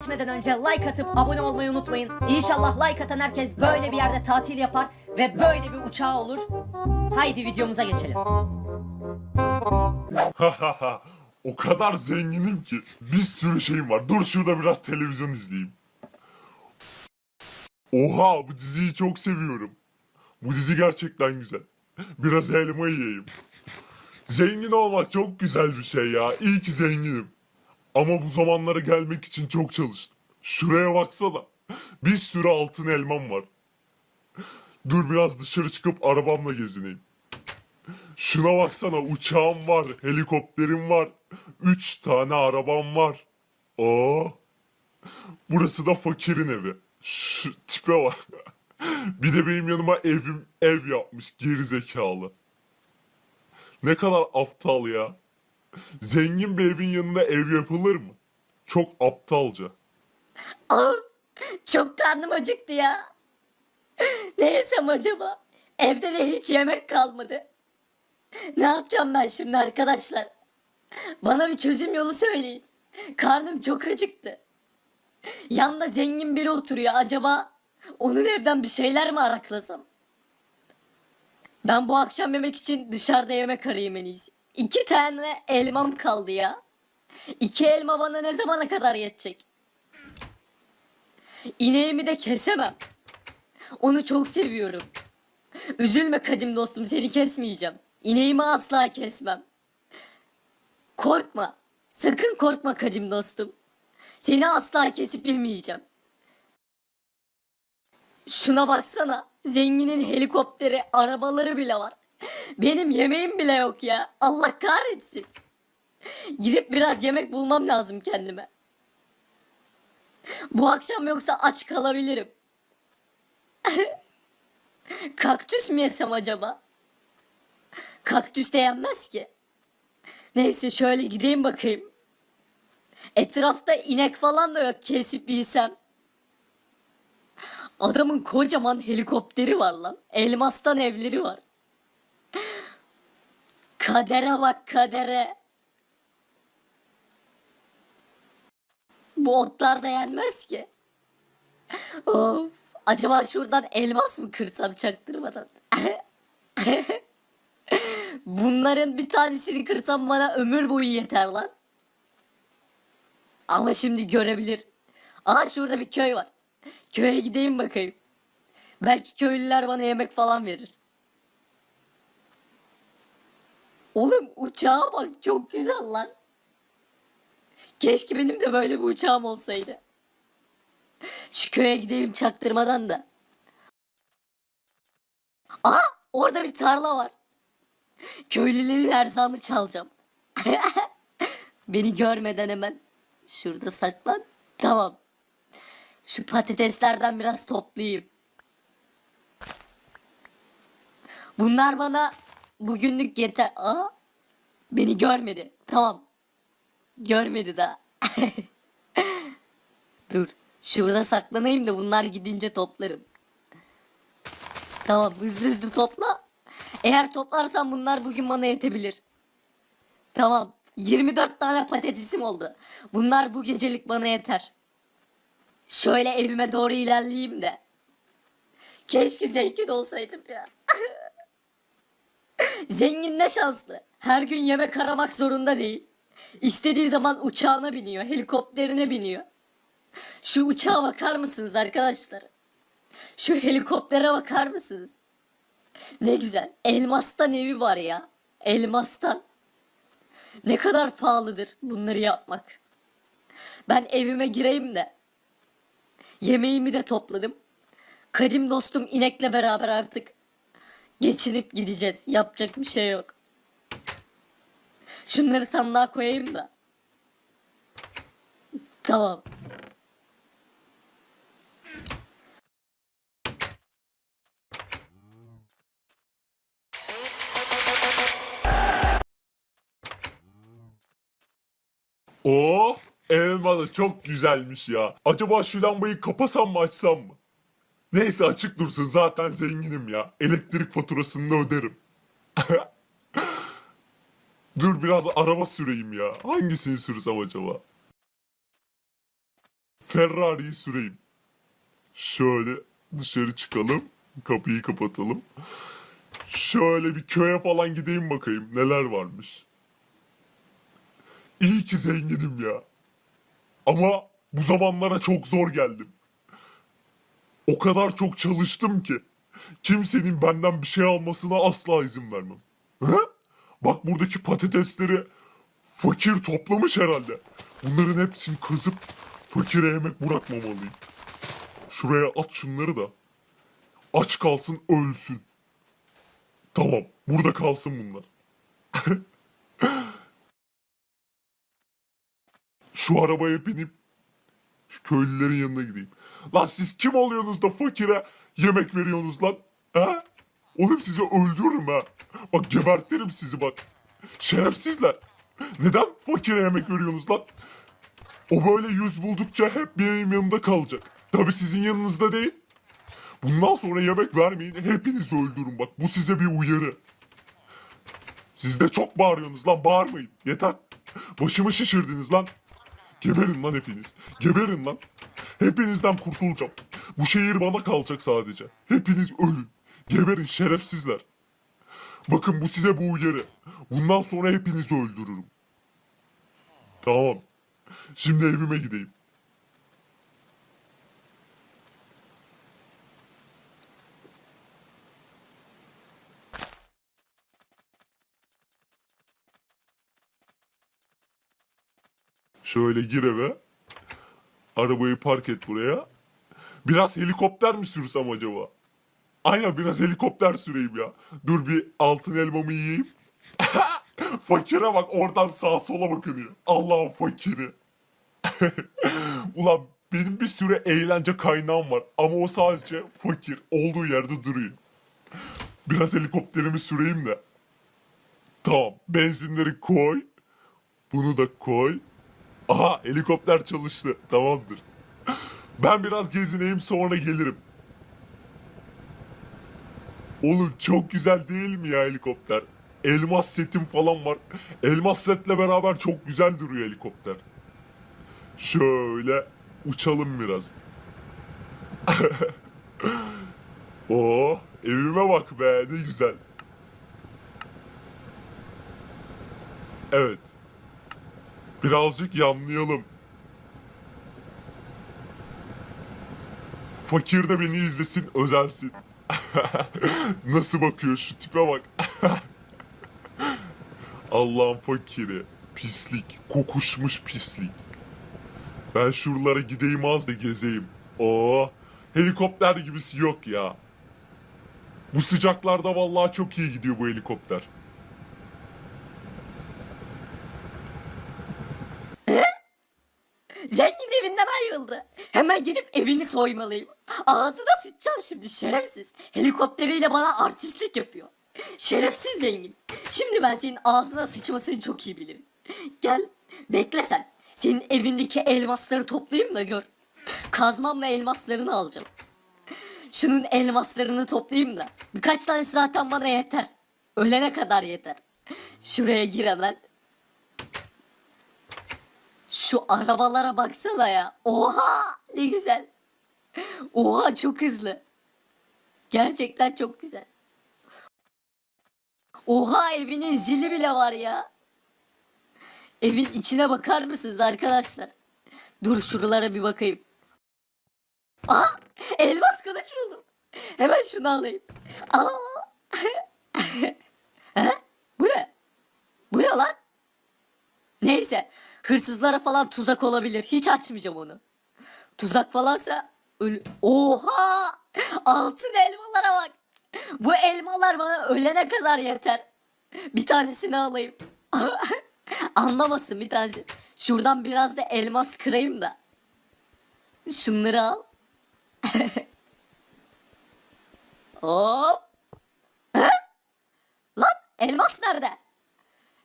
Geçmeden önce like atıp abone olmayı unutmayın. İnşallah like atan herkes böyle bir yerde tatil yapar ve böyle bir uçağı olur. Haydi videomuza geçelim. o kadar zenginim ki bir sürü şeyim var. Dur şurada biraz televizyon izleyeyim. Oha bu diziyi çok seviyorum. Bu dizi gerçekten güzel. Biraz elma yiyeyim. Zengin olmak çok güzel bir şey ya. İyi ki zenginim. Ama bu zamanlara gelmek için çok çalıştım. Şuraya baksana. Bir sürü altın elmam var. Dur biraz dışarı çıkıp arabamla gezineyim. Şuna baksana uçağım var, helikopterim var. Üç tane arabam var. Aa. Burası da fakirin evi. Şu tipe bak. Bir de benim yanıma evim ev yapmış geri zekalı. Ne kadar aptal ya. Zengin bir evin yanına ev yapılır mı? Çok aptalca. Aa, çok karnım acıktı ya. Ne yesem acaba? Evde de hiç yemek kalmadı. Ne yapacağım ben şimdi arkadaşlar? Bana bir çözüm yolu söyleyin. Karnım çok acıktı. Yanında zengin biri oturuyor. Acaba onun evden bir şeyler mi araklasam? Ben bu akşam yemek için dışarıda yemek arayayım en iyisi. İki tane elmam kaldı ya. İki elma bana ne zamana kadar yetecek? İneğimi de kesemem. Onu çok seviyorum. Üzülme kadim dostum seni kesmeyeceğim. İneğimi asla kesmem. Korkma. Sakın korkma kadim dostum. Seni asla kesip yemeyeceğim. Şuna baksana. Zenginin helikopteri, arabaları bile var. Benim yemeğim bile yok ya. Allah kahretsin. Gidip biraz yemek bulmam lazım kendime. Bu akşam yoksa aç kalabilirim. Kaktüs mü yesem acaba? Kaktüs de yenmez ki. Neyse şöyle gideyim bakayım. Etrafta inek falan da yok kesip bilsem. Adamın kocaman helikopteri var lan. Elmastan evleri var. Kadere bak kadere. Bu otlar da yenmez ki. Of. Acaba şuradan elmas mı kırsam çaktırmadan? Bunların bir tanesini kırsam bana ömür boyu yeter lan. Ama şimdi görebilir. Aha şurada bir köy var. Köye gideyim bakayım. Belki köylüler bana yemek falan verir. Oğlum uçağa bak çok güzel lan. Keşke benim de böyle bir uçağım olsaydı. Şu köye gideyim çaktırmadan da. Aha orada bir tarla var. Köylülerin erzağını çalacağım. Beni görmeden hemen şurada saklan. Tamam. Şu patateslerden biraz toplayayım. Bunlar bana bugünlük yeter. Aa, beni görmedi. Tamam. Görmedi daha. Dur. Şurada saklanayım da bunlar gidince toplarım. Tamam hızlı hızlı topla. Eğer toplarsam bunlar bugün bana yetebilir. Tamam. 24 tane patatesim oldu. Bunlar bu gecelik bana yeter. Şöyle evime doğru ilerleyeyim de. Keşke zengin olsaydım ya. Zengin ne şanslı. Her gün yemek aramak zorunda değil. İstediği zaman uçağına biniyor, helikopterine biniyor. Şu uçağa bakar mısınız arkadaşlar? Şu helikoptere bakar mısınız? Ne güzel. Elmastan evi var ya. Elmastan. Ne kadar pahalıdır bunları yapmak. Ben evime gireyim de. Yemeğimi de topladım. Kadim dostum inekle beraber artık geçinip gideceğiz. Yapacak bir şey yok. Şunları sandığa koyayım da. Tamam. Oo, elma da çok güzelmiş ya. Acaba şu lambayı kapasam mı açsam mı? Neyse açık dursun zaten zenginim ya. Elektrik faturasını da öderim. Dur biraz araba süreyim ya. Hangisini sürsem acaba? Ferrari'yi süreyim. Şöyle dışarı çıkalım. Kapıyı kapatalım. Şöyle bir köye falan gideyim bakayım neler varmış. İyi ki zenginim ya. Ama bu zamanlara çok zor geldim. O kadar çok çalıştım ki kimsenin benden bir şey almasına asla izin vermem. He? Bak buradaki patatesleri fakir toplamış herhalde. Bunların hepsini kazıp fakire yemek bırakmamalıyım. Şuraya at şunları da. Aç kalsın ölsün. Tamam burada kalsın bunlar. Şu arabaya binip şu köylülerin yanına gideyim. Lan siz kim oluyorsunuz da fakire yemek veriyorsunuz lan? Ha? Oğlum sizi öldürürüm ha. Bak gebertirim sizi bak. Şerefsizler. Neden fakire yemek veriyorsunuz lan? O böyle yüz buldukça hep benim yanımda kalacak. Tabi sizin yanınızda değil. Bundan sonra yemek vermeyin hepinizi öldürün bak. Bu size bir uyarı. Siz de çok bağırıyorsunuz lan bağırmayın. Yeter. Başımı şişirdiniz lan. Geberin lan hepiniz. Geberin lan. Hepinizden kurtulacağım. Bu şehir bana kalacak sadece. Hepiniz ölün. Geberin şerefsizler. Bakın bu size bu uyarı. Bundan sonra hepinizi öldürürüm. Tamam. Şimdi evime gideyim. Şöyle gir eve. Arabayı park et buraya. Biraz helikopter mi sürsem acaba? Aynen biraz helikopter süreyim ya. Dur bir altın elmamı yiyeyim. Fakire bak oradan sağa sola bakınıyor. Allah'ın fakiri. Ulan benim bir sürü eğlence kaynağım var ama o sadece fakir olduğu yerde duruyor. Biraz helikopterimi süreyim de. Tamam benzinleri koy. Bunu da koy. Aha helikopter çalıştı. Tamamdır. Ben biraz gezineyim sonra gelirim. Oğlum çok güzel değil mi ya helikopter? Elmas setim falan var. Elmas setle beraber çok güzel duruyor helikopter. Şöyle uçalım biraz. Oo, evime bak be ne güzel. Evet. Birazcık yanlayalım. Fakir de beni izlesin, özensin. Nasıl bakıyor şu tipe bak. Allah'ın fakiri. Pislik. Kokuşmuş pislik. Ben şuralara gideyim az da gezeyim. Oo, helikopter gibisi yok ya. Bu sıcaklarda vallahi çok iyi gidiyor bu helikopter. Zengin evinden ayrıldı. Hemen gidip evini soymalıyım. Ağzına sıçacağım şimdi şerefsiz. Helikopteriyle bana artistlik yapıyor. Şerefsiz zengin. Şimdi ben senin ağzına sıçmasını çok iyi bilirim. Gel bekle sen. Senin evindeki elmasları toplayayım da gör. Kazmamla elmaslarını alacağım. Şunun elmaslarını toplayayım da. Birkaç tanesi zaten bana yeter. Ölene kadar yeter. Şuraya gir hemen. Şu arabalara baksana ya. Oha ne güzel. Oha çok hızlı. Gerçekten çok güzel. Oha evinin zili bile var ya. Evin içine bakar mısınız arkadaşlar? Dur şuralara bir bakayım. Aha elmas kılıç buldum. Hemen şunu alayım. Aa. He? Bu ne? Bu ne lan? Neyse hırsızlara falan tuzak olabilir. Hiç açmayacağım onu. Tuzak falansa öl Oha! Altın elmalara bak. Bu elmalar bana ölene kadar yeter. Bir tanesini alayım. Anlamasın bir tanesi. Şuradan biraz da elmas kırayım da. Şunları al. Hop. Lan elmas nerede?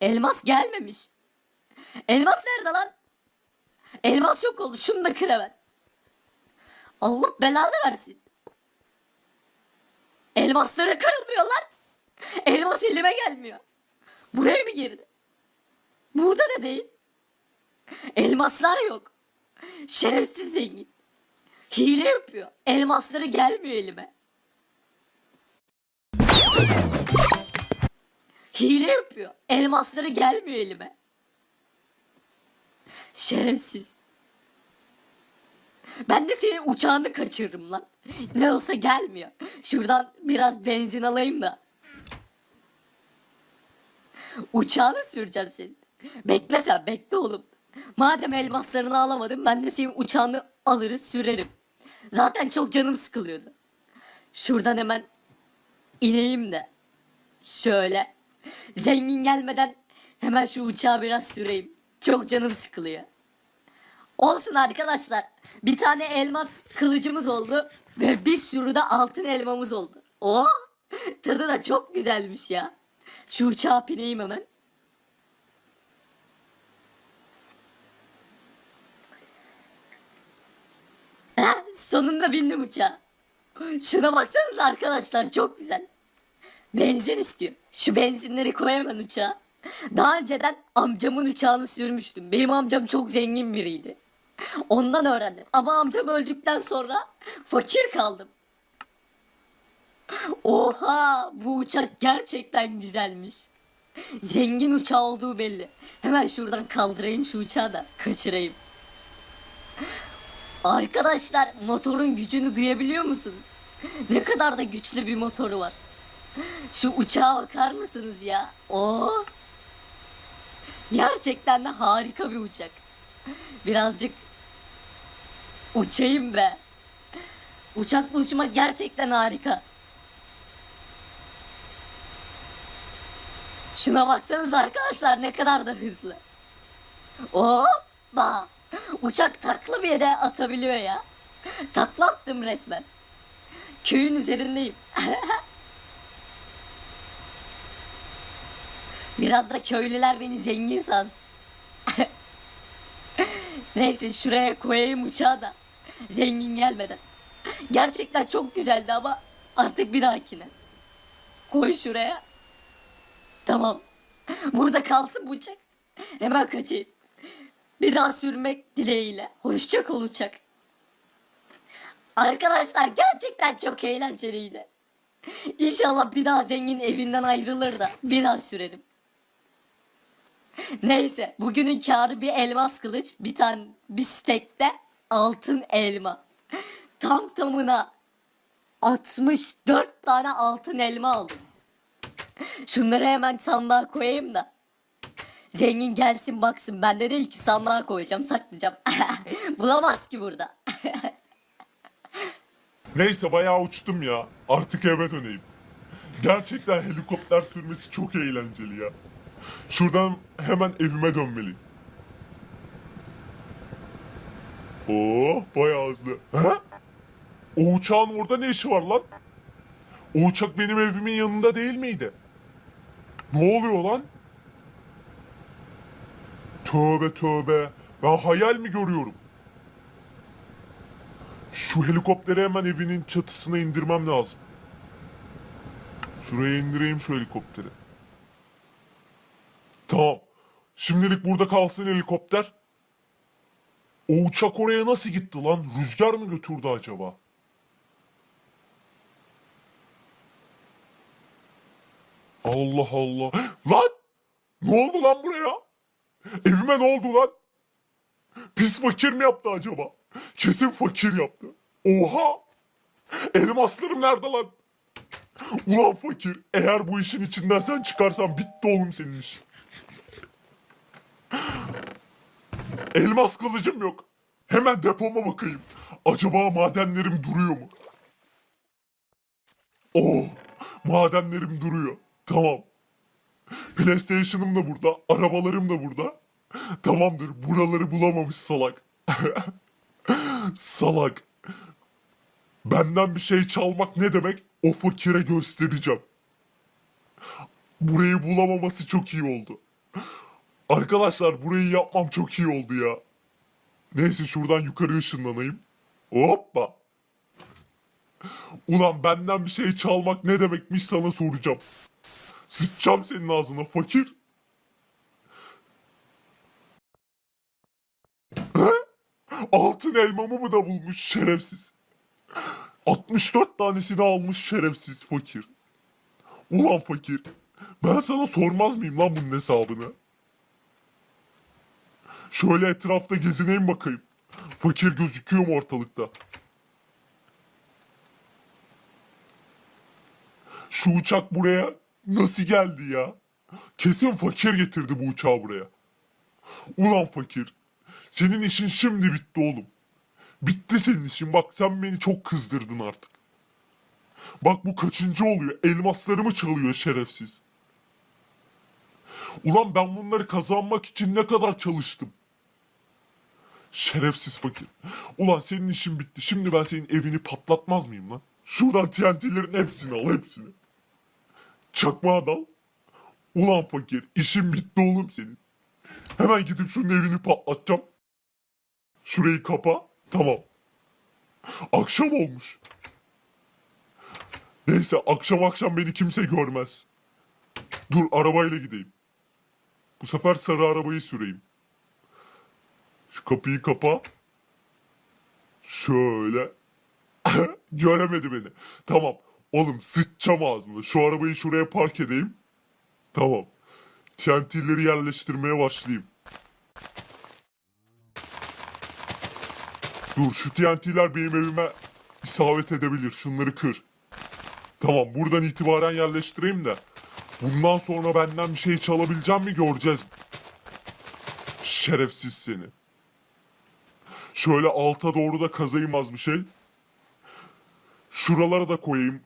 Elmas gelmemiş. Elmas nerede lan? Elmas yok oldu. Şunu da kır hemen. Allah belanı versin. Elmasları kırılmıyor lan. Elmas elime gelmiyor. Buraya mı girdi? Burada da değil. Elmaslar yok. Şerefsiz zengin. Hile yapıyor. Elmasları gelmiyor elime. Hile yapıyor. Elmasları gelmiyor elime. Şerefsiz. Ben de senin uçağını kaçırırım lan. Ne olsa gelmiyor. Şuradan biraz benzin alayım da. Uçağını süreceğim senin. Bekle sen bekle oğlum. Madem elmaslarını alamadım ben de senin uçağını alırız sürerim. Zaten çok canım sıkılıyordu. Şuradan hemen ineyim de. Şöyle. Zengin gelmeden hemen şu uçağı biraz süreyim. Çok canım sıkılıyor. Olsun arkadaşlar. Bir tane elmas kılıcımız oldu. Ve bir sürü de altın elmamız oldu. Oh! Tadı da çok güzelmiş ya. Şu uçağa bineyim hemen. Ha, sonunda bindim uçağa. Şuna baksanıza arkadaşlar çok güzel. Benzin istiyor. Şu benzinleri koy hemen uçağa. Daha önceden amcamın uçağını sürmüştüm. Benim amcam çok zengin biriydi. Ondan öğrendim. Ama amcam öldükten sonra fakir kaldım. Oha bu uçak gerçekten güzelmiş. Zengin uçağı olduğu belli. Hemen şuradan kaldırayım şu uçağı da kaçırayım. Arkadaşlar motorun gücünü duyabiliyor musunuz? Ne kadar da güçlü bir motoru var. Şu uçağa bakar mısınız ya? Oo. Gerçekten de harika bir uçak. Birazcık uçayım be. Uçakla uçmak gerçekten harika. Şuna baksanız arkadaşlar ne kadar da hızlı. Hoppa. Uçak takla bir yere atabiliyor ya. Takla attım resmen. Köyün üzerindeyim. Biraz da köylüler beni zengin sansın. Neyse şuraya koyayım uçağı da. Zengin gelmeden. Gerçekten çok güzeldi ama artık bir dahakine. Koy şuraya. Tamam. Burada kalsın bu uçak. Hemen kaçayım. Bir daha sürmek dileğiyle. Hoşça kal uçak. Arkadaşlar gerçekten çok eğlenceliydi. İnşallah bir daha zengin evinden ayrılır da bir daha sürerim. Neyse bugünün karı bir elmas kılıç bir tane bir stekte altın elma. Tam tamına 64 tane altın elma aldım. Şunları hemen sandığa koyayım da. Zengin gelsin baksın bende değil ki sandığa koyacağım saklayacağım. Bulamaz ki burada. Neyse bayağı uçtum ya. Artık eve döneyim. Gerçekten helikopter sürmesi çok eğlenceli ya. Şuradan hemen evime dönmeliyim. Oh bayağı hızlı. Ha? O uçağın orada ne işi var lan? O uçak benim evimin yanında değil miydi? Ne oluyor lan? Tövbe tövbe. Ben hayal mi görüyorum? Şu helikopteri hemen evinin çatısına indirmem lazım. Şuraya indireyim şu helikopteri. Tamam. Şimdilik burada kalsın helikopter. O uçak oraya nasıl gitti lan? Rüzgar mı götürdü acaba? Allah Allah. Lan! Ne oldu lan buraya? Evime ne oldu lan? Pis fakir mi yaptı acaba? Kesin fakir yaptı. Oha! Elmaslarım nerede lan? Ulan fakir, eğer bu işin içinden sen çıkarsan bitti oğlum senin iş. Elmas kılıcım yok. Hemen depoma bakayım. Acaba madenlerim duruyor mu? Oh, madenlerim duruyor. Tamam. PlayStation'ım da burada, arabalarım da burada. Tamamdır, buraları bulamamış salak. salak. Benden bir şey çalmak ne demek? O fakire göstereceğim. Burayı bulamaması çok iyi oldu. Arkadaşlar burayı yapmam çok iyi oldu ya. Neyse şuradan yukarı ışınlanayım. Hoppa. Ulan benden bir şey çalmak ne demekmiş sana soracağım. Sıçacağım senin ağzına fakir. Altın elmamı mı da bulmuş şerefsiz. 64 tanesini almış şerefsiz fakir. Ulan fakir. Ben sana sormaz mıyım lan bunun hesabını? Şöyle etrafta gezineyim bakayım. Fakir gözüküyor mu ortalıkta? Şu uçak buraya nasıl geldi ya? Kesin fakir getirdi bu uçağı buraya. Ulan fakir. Senin işin şimdi bitti oğlum. Bitti senin işin. Bak sen beni çok kızdırdın artık. Bak bu kaçıncı oluyor? Elmaslarımı çalıyor şerefsiz. Ulan ben bunları kazanmak için ne kadar çalıştım. Şerefsiz fakir. Ulan senin işin bitti. Şimdi ben senin evini patlatmaz mıyım lan? Şuradan TNT'lerin hepsini al hepsini. Çakmağı da al. Ulan fakir işin bitti oğlum senin. Hemen gidip şunun evini patlatacağım. Şurayı kapa. Tamam. Akşam olmuş. Neyse akşam akşam beni kimse görmez. Dur arabayla gideyim. Bu sefer sarı arabayı süreyim. Şu kapıyı kapa. Şöyle. Göremedi beni. Tamam. Oğlum sıçacağım ağzını. Şu arabayı şuraya park edeyim. Tamam. TNT'leri yerleştirmeye başlayayım. Dur şu TNT'ler benim evime isabet edebilir. Şunları kır. Tamam buradan itibaren yerleştireyim de. Bundan sonra benden bir şey çalabileceğim mi göreceğiz. Şerefsiz seni. Şöyle alta doğru da kazayım az bir şey. Şuralara da koyayım.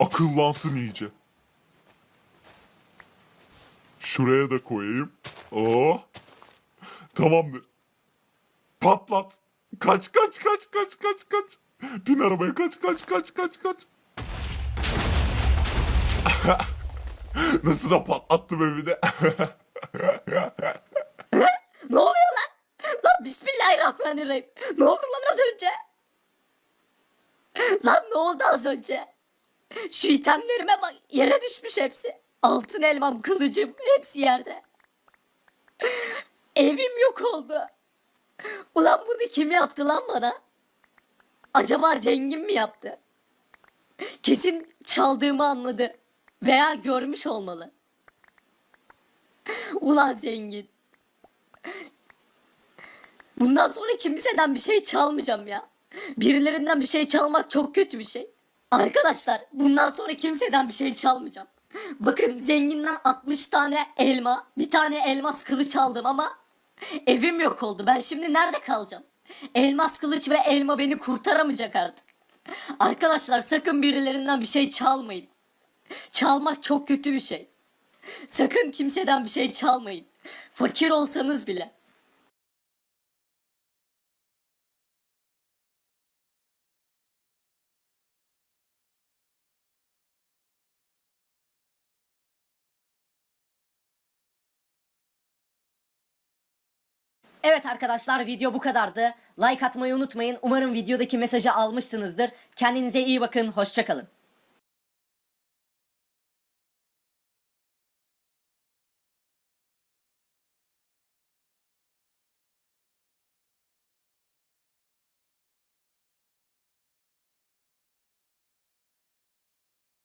Akıllansın iyice. Şuraya da koyayım. Oh. Tamamdır. Patlat. Kaç kaç kaç kaç kaç kaç. Bin arabaya kaç kaç kaç kaç kaç. Nasıl da patlattım evi. Ne oluyor lan? Lan bismillahirrahmanirrahim. Ne oldu lan az önce? Lan ne oldu az önce? Şu itemlerime bak yere düşmüş hepsi. Altın elmam, kılıcım hepsi yerde. Evim yok oldu. Ulan bunu kim yaptı lan bana? Acaba zengin mi yaptı? Kesin çaldığımı anladı. Veya görmüş olmalı. Ulan zengin. Bundan sonra kimseden bir şey çalmayacağım ya. Birilerinden bir şey çalmak çok kötü bir şey. Arkadaşlar bundan sonra kimseden bir şey çalmayacağım. Bakın zenginden 60 tane elma, bir tane elmas kılıç aldım ama evim yok oldu. Ben şimdi nerede kalacağım? Elmas kılıç ve elma beni kurtaramayacak artık. Arkadaşlar sakın birilerinden bir şey çalmayın. Çalmak çok kötü bir şey. Sakın kimseden bir şey çalmayın. Fakir olsanız bile. Evet arkadaşlar video bu kadardı. Like atmayı unutmayın. Umarım videodaki mesajı almışsınızdır. Kendinize iyi bakın. Hoşçakalın.